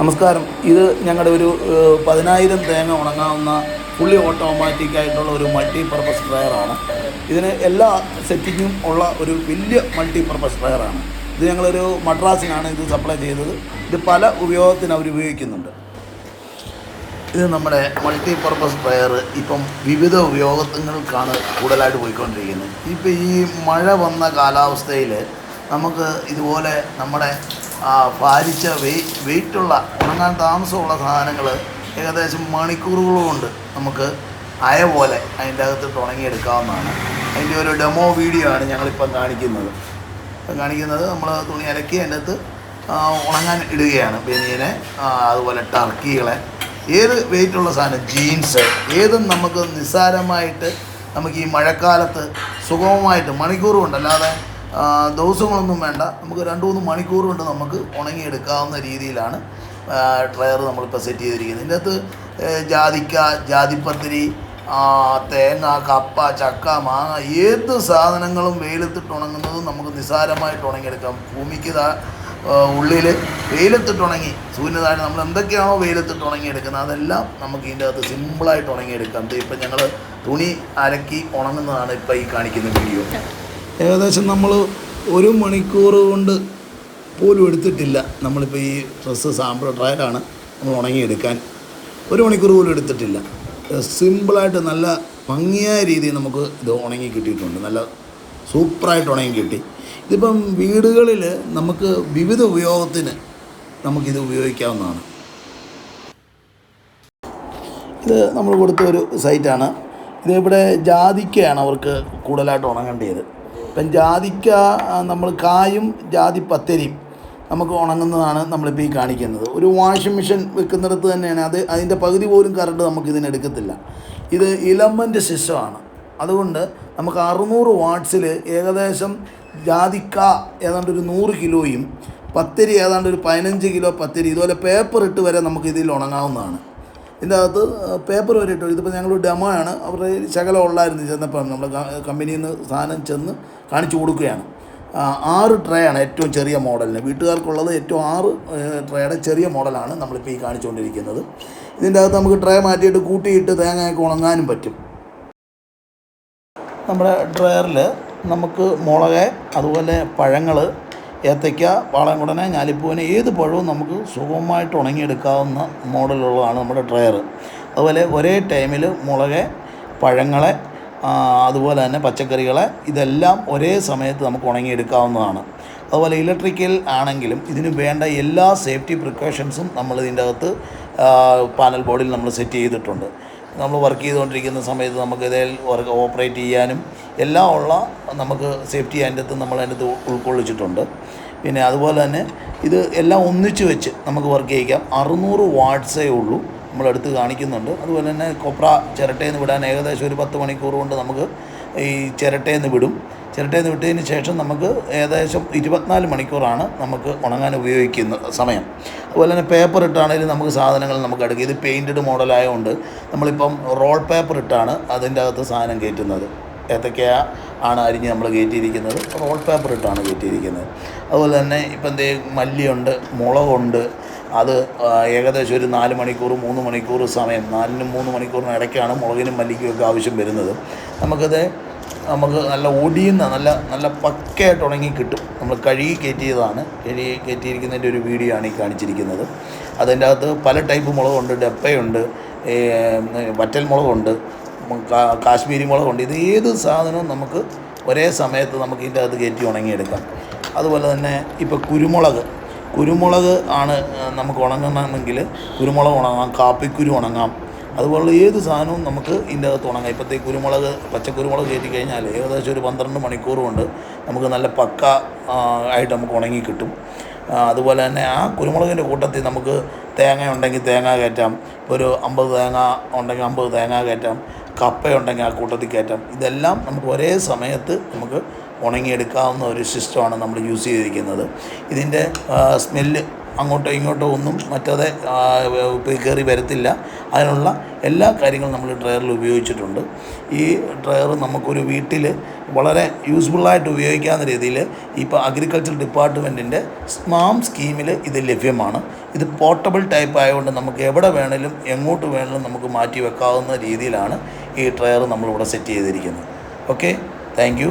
നമസ്കാരം. ഇത് ഞങ്ങളുടെ ഒരു പതിനായിരം തേങ്ങ ഉണങ്ങാവുന്ന ഫുള്ളി ഓട്ടോമാറ്റിക് ആയിട്ടുള്ള ഒരു മൾട്ടി പർപ്പസ് ഡ്രയറാണ് ഇതിന് എല്ലാ സെറ്റിങ്ങും ഉള്ള ഒരു വലിയ മൾട്ടി പർപ്പസ് ഡ്രയറാണ് ഇത് ഞങ്ങളൊരു മദ്രാസിനാണ് ഇത് സപ്ലൈ ചെയ്തത്. ഇത് പല ഉപയോഗത്തിന് അവർ ഉപയോഗിക്കുന്നുണ്ട്. ഇത് നമ്മുടെ മൾട്ടി പർപ്പസ് ഡ്രയർ ഇപ്പം വിവിധ ഉപയോഗങ്ങൾക്കാണ് കൂടുതലായിട്ട് പോയിക്കൊണ്ടിരിക്കുന്നത്. ഇപ്പം ഈ മഴ വന്ന കാലാവസ്ഥയിൽ നമുക്ക് ഇതുപോലെ നമ്മുടെ ഭാരിച്ച വെയ് വെയിറ്റുള്ള ഉണങ്ങാൻ താമസമുള്ള സാധനങ്ങൾ ഏകദേശം മണിക്കൂറുകളുമുണ്ട് നമുക്ക് അയ പോലെ അതിന്റെ അകത്തിട്ട് ഉണങ്ങിയെടുക്കാവുന്നതാണ് അതിന്റെ ഒരു ഡെമോ വീഡിയോ ആണ് ഞങ്ങളിപ്പം കാണിക്കുന്നത്. ഇപ്പം കാണിക്കുന്നത് നമ്മൾ തുണി അലക്കി അതിന്റെ അകത്ത് ഉണങ്ങാൻ ഇടുകയാണ്. ബനിയനെ അതുപോലെ ടർക്കികളെ ഏത് വെയിറ്റുള്ള സാധനം ജീൻസ് ഏതും നമുക്ക് നിസ്സാരമായിട്ട് നമുക്ക് ഈ മഴക്കാലത്ത് സുഗമമായിട്ട് മണിക്കൂറും ഉണ്ടല്ലാതെ ദിവസങ്ങളൊന്നും വേണ്ട. നമുക്ക് രണ്ട് മൂന്ന് മണിക്കൂർ കൊണ്ട് നമുക്ക് ഉണങ്ങിയെടുക്കാവുന്ന രീതിയിലാണ് ട്രയർ നമ്മളിപ്പോൾ സെറ്റ് ചെയ്തിരിക്കുന്നത്. ഇതിന്റെ അകത്ത് ജാതിക്ക ജാതിപ്പത്തിരി തേങ്ങ കപ്പ ചക്ക മാങ്ങ ഏത് സാധനങ്ങളും വെയിലത്തിട്ട് ഉണങ്ങുന്നതും നമുക്ക് നിസ്സാരമായിട്ട് ഉണങ്ങിയെടുക്കാം. ഭൂമിക്ക് താ ഉള്ളിൽ വെയിലത്തിട്ട് ഉണങ്ങി സൂര്യന് നമ്മൾ എന്തൊക്കെയാണോ വെയിലത്തിട്ട് ഉണങ്ങിയെടുക്കുന്നത് അതെല്ലാം നമുക്ക് ഇതിന്റെ അകത്ത് സിമ്പിളായിട്ട് ഉണങ്ങിയെടുക്കാം. ഇപ്പം ഞങ്ങൾ തുണി അലക്കി ഉണങ്ങുന്നതാണ് ഇപ്പം ഈ കാണിക്കുന്ന വീഡിയോ. ഏകദേശം നമ്മൾ ഒരു മണിക്കൂർ കൊണ്ട് പോലും എടുത്തിട്ടില്ല. നമ്മളിപ്പോൾ ഈ ഡ്രസ്സ് സാമ്പിൾ ട്രയലാണ് നമ്മൾ ഉണങ്ങിയെടുക്കാൻ. ഒരു മണിക്കൂർ പോലും എടുത്തിട്ടില്ല. സിമ്പിളായിട്ട് നല്ല ഭംഗിയായ രീതിയിൽ നമുക്ക് ഇത് ഉണങ്ങി കിട്ടിയിട്ടുണ്ട്. നല്ല സൂപ്പറായിട്ട് ഉണങ്ങി കിട്ടി. ഇതിപ്പം വീടുകളിൽ നമുക്ക് വിവിധ ഉപയോഗത്തിന് നമുക്കിത് ഉപയോഗിക്കാവുന്നതാണ്. ഇത് നമ്മൾ കൊടുത്ത ഒരു സൈറ്റാണ്. ഇത് ഇവിടെ ജാതിക്കയാണ് അവർക്ക് കൂടുതലായിട്ട് ഉണങ്ങേണ്ടത് ഇപ്പം ജാതിക്ക നമ്മൾ കായും ജാതി പത്തരിയും നമുക്ക് ഉണങ്ങുന്നതാണ് നമ്മളിപ്പോൾ ഈ കാണിക്കുന്നത്. ഒരു വാഷിംഗ് മെഷീൻ വെക്കുന്നിടത്ത് തന്നെയാണ് അത് അതിന്റെ പകുതി പോലും കറണ്ട് നമുക്ക് ഇതിന് എടുക്കത്തില്ല. ഇത് ഇലമ്പന്റ് സിസ്റ്റമാണ് അതുകൊണ്ട് നമുക്ക് അറുന്നൂറ് വാട്ട്സിൽ ഏകദേശം ജാതിക്ക ഏതാണ്ട് ഒരു നൂറ് കിലോയും പത്തരി ഏതാണ്ട് ഒരു പതിനഞ്ച് കിലോ പത്തരി ഇതുപോലെ പേപ്പർ ഇട്ട് വരെ നമുക്ക് ഇതിൽ ഉണങ്ങാവുന്നതാണ്. ഇതിന്റെ അകത്ത് പേപ്പർ വരെ ഇട്ടു. ഇതിപ്പോൾ ഞങ്ങൾ ഡെമോ ആണ്. അവരുടെ ശകലം ഉള്ളായിരുന്നു ചെന്നപ്പോൾ നമ്മൾ കമ്പനിയിൽ നിന്ന് സാധനം ചെന്ന് കാണിച്ചു കൊടുക്കുകയാണ്. ആറ് ട്രേ ആണ് ഏറ്റവും ചെറിയ മോഡലിന്. വീട്ടുകാർക്കുള്ളത് ഏറ്റവും ആറ് ട്രേയുടെ ചെറിയ മോഡലാണ് നമ്മളിപ്പോൾ ഈ കാണിച്ചുകൊണ്ടിരിക്കുന്നത്. ഇതിന്റെ അകത്ത് നമുക്ക് ട്രേ മാറ്റിയിട്ട് കൂട്ടിയിട്ട് തേങ്ങയൊക്കെ ഉണങ്ങാനും പറ്റും. നമ്മുടെ ഡ്രയറിൽ നമുക്ക് മുളക് അതുപോലെ പഴങ്ങൾ ഏത്തയ്ക്ക വാളൻകുടന ഞാലിപ്പൂവിനെ ഏത് പഴവും നമുക്ക് സുഖമായിട്ട് ഉണങ്ങിയെടുക്കാവുന്ന മോഡലുള്ളതാണ് നമ്മുടെ ഡ്രയർ അതുപോലെ ഒരേ ടൈമിൽ മുളക് പഴങ്ങളെ അതുപോലെ തന്നെ പച്ചക്കറികളെ ഇതെല്ലാം ഒരേ സമയത്ത് നമുക്ക് ഉണങ്ങിയെടുക്കാവുന്നതാണ്. അതുപോലെ ഇലക്ട്രിക്കൽ ആണെങ്കിലും ഇതിന് വേണ്ട എല്ലാ സേഫ്റ്റി പ്രിക്കോഷൻസും നമ്മൾ ഇതിന്റെ അകത്ത് പാനൽ ബോർഡിൽ നമ്മൾ സെറ്റ് ചെയ്തിട്ടുണ്ട്. നമ്മൾ വർക്ക് ചെയ്തുകൊണ്ടിരിക്കുന്ന സമയത്ത് നമുക്ക് ഇതേ വർക്ക് ഓപ്പറേറ്റ് ചെയ്യാനും എല്ലാം ഉള്ള നമുക്ക് സേഫ്റ്റി അതിന്റെ അകത്ത് നമ്മൾ അതിന്റെ അകത്ത് ഉൾക്കൊള്ളിച്ചിട്ടുണ്ട്. പിന്നെ അതുപോലെ തന്നെ ഇത് എല്ലാം ഒന്നിച്ച് വെച്ച് നമുക്ക് വർക്ക് ചെയ്യിക്കാം. അറുന്നൂറ് വാട്ട്സേ ഉള്ളൂ. നമ്മളെടുത്ത് കാണിക്കുന്നുണ്ട്. അതുപോലെ തന്നെ കൊപ്ര ചിരട്ടയിൽ നിന്ന് വിടാൻ ഏകദേശം ഒരു പത്ത് മണിക്കൂർ കൊണ്ട് നമുക്ക് ഈ ചിരട്ടയിൽ നിന്ന് വിടും. ചിരട്ടയിൽ നിന്ന് വിട്ടതിന് ശേഷം നമുക്ക് ഏകദേശം ഇരുപത്തിനാല് മണിക്കൂറാണ് നമുക്ക് ഉണങ്ങാൻ ഉപയോഗിക്കുന്ന സമയം. അതുപോലെ തന്നെ പേപ്പർ ഇട്ടാണെങ്കിലും നമുക്ക് സാധനങ്ങൾ നമുക്ക് എടുക്കുക ഇത് പെയിന്റഡ് മോഡലായതുകൊണ്ട് നമ്മളിപ്പം റോൾ പേപ്പർ ഇട്ടാണ് അതിന്റെ അകത്ത് സാധനം കയറ്റുന്നത്. ഏത്തക്കയ ആണ് അരിഞ്ഞ് നമ്മൾ കയറ്റിയിരിക്കുന്നത്? റോൾ പേപ്പർ ഇട്ടാണ് കയറ്റിയിരിക്കുന്നത്. അതുപോലെ തന്നെ ഇപ്പം എന്തേ മല്ലിയുണ്ട് മുളകുണ്ട് അത് ഏകദേശം ഒരു നാല് മണിക്കൂർ മൂന്ന് മണിക്കൂർ സമയം നാലിനും മൂന്ന് മണിക്കൂറിനും ഇടയ്ക്കാണ് മുളകിനും മല്ലിക്കും ഒക്കെ ആവശ്യം വരുന്നത്. നമുക്കത് നമുക്ക് നല്ല ഒടിയുന്ന നല്ല നല്ല പക്കയായിട്ട് ഉണങ്ങി കിട്ടും. നമ്മൾ കഴുകി കയറ്റിയതാണ്. കഴുകി കയറ്റിയിരിക്കുന്നതിന്റെ ഒരു വീഡിയോ ആണ് ഈ കാണിച്ചിരിക്കുന്നത്. അതിന്റെ അകത്ത് പല ടൈപ്പ് മുളകുണ്ട്. ഡപ്പയുണ്ട് വറ്റൽ മുളകുണ്ട് കാശ്മീരി മുളകുണ്ട്. ഇത് ഏത് സാധനവും നമുക്ക് ഒരേ സമയത്ത് നമുക്ക് ഇതിന്റെ അകത്ത് കയറ്റി ഉണങ്ങിയെടുക്കാം. അതുപോലെ തന്നെ ഇപ്പോൾ കുരുമുളക് കുരുമുളക് ആണ് നമുക്ക് ഉണങ്ങണമെങ്കിൽ കുരുമുളക് ഉണങ്ങാം കാപ്പിക്കുരു ഉണങ്ങാം. അതുപോലുള്ള ഏത് സാധനവും നമുക്ക് ഇതിന്റെ അകത്ത് ഉണങ്ങാം. ഇപ്പോഴത്തെ കുരുമുളക് പച്ചക്കുരുമുളക് കയറ്റി കഴിഞ്ഞാൽ ഏകദേശം ഒരു പന്ത്രണ്ട് മണിക്കൂർ കൊണ്ട് നമുക്ക് നല്ല പക്ക ആയിട്ട് നമുക്ക് ഉണങ്ങി കിട്ടും. അതുപോലെ തന്നെ ആ കുരുമുളകിന്റെ കൂട്ടത്തിൽ നമുക്ക് തേങ്ങ ഉണ്ടെങ്കിൽ തേങ്ങ കയറ്റാം. ഒരു അമ്പത് തേങ്ങ ഉണ്ടെങ്കിൽ അമ്പത് തേങ്ങ കയറ്റാം. കപ്പയുണ്ടെങ്കിൽ ആ കൂട്ടത്തിൽ കയറ്റാം. ഇതെല്ലാം നമുക്ക് ഒരേ സമയത്ത് നമുക്ക് ഉണങ്ങിയെടുക്കാവുന്ന ഒരു സിസ്റ്റമാണ് നമ്മൾ യൂസ് ചെയ്തിരിക്കുന്നത്. ഇതിന്റെ സ്മെല്ല് അങ്ങോട്ടോ ഇങ്ങോട്ടോ ഒന്നും മറ്റത് കയറി വരത്തില്ല. അതിനുള്ള എല്ലാ കാര്യങ്ങളും നമ്മൾ ഡ്രയറിൽ ഉപയോഗിച്ചിട്ടുണ്ട്. ഈ ഡ്രയർ നമുക്കൊരു വീട്ടിൽ വളരെ യൂസ്ഫുള്ളായിട്ട് ഉപയോഗിക്കാവുന്ന രീതിയിൽ ഇപ്പോൾ അഗ്രികൾച്ചർ ഡിപ്പാർട്ട്മെന്റിന്റെ സ്മാം സ്കീമിൽ ഇത് ലഭ്യമാണ്. ഇത് പോർട്ടബിൾ ടൈപ്പ് ആയതുകൊണ്ട് നമുക്ക് എവിടെ വേണേലും എങ്ങോട്ട് വേണേലും നമുക്ക് മാറ്റി വെക്കാവുന്ന രീതിയിലാണ് ഈ ഡ്രയർ നമ്മളിവിടെ സെറ്റ് ചെയ്തിരിക്കുന്നത്. Okay thank